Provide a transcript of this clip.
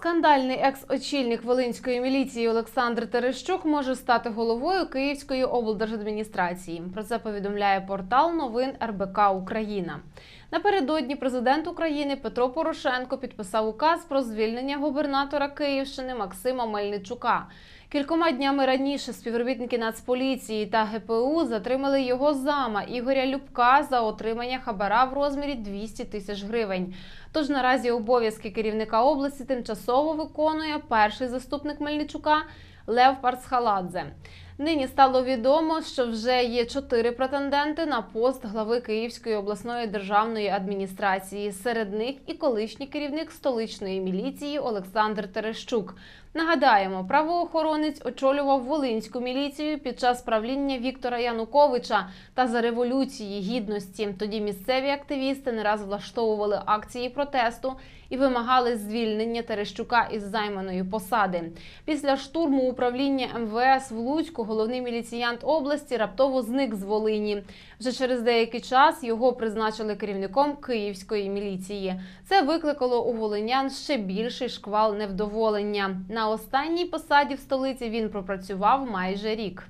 Скандальний екс-очільник Волинської міліції Олександр Терещук може стати головою Київської облдержадміністрації. Про це повідомляє портал новин РБК Україна. Напередодні президент України Петро Порошенко підписав указ про звільнення губернатора Київщини Максима Мельничука. Кількома днями раніше співробітники Нацполіції та ГПУ затримали його зама Ігоря Любка за отримання хабара в розмірі 200 тисяч гривень. Тож наразі обов'язки керівника області тимчасово виконує перший заступник Мельничука Лев Парцхаладзе. Нині стало відомо, що вже є чотири претенденти на пост глави Київської обласної державної адміністрації. Серед них і колишній керівник столичної міліції Олександр Терещук. Нагадаємо, правоохоронець очолював Волинську міліцію під час правління Віктора Януковича та за революції гідності. Тоді місцеві активісти не раз влаштовували акції протесту і вимагали звільнення Терещука із займаної посади. Після штурму управління МВС в Луцьку головний міліціянт області раптово зник з Волині. Вже через деякий час його призначили керівником Київської міліції. Це викликало у волинян ще більший шквал невдоволення. На останній посаді в столиці він пропрацював майже рік.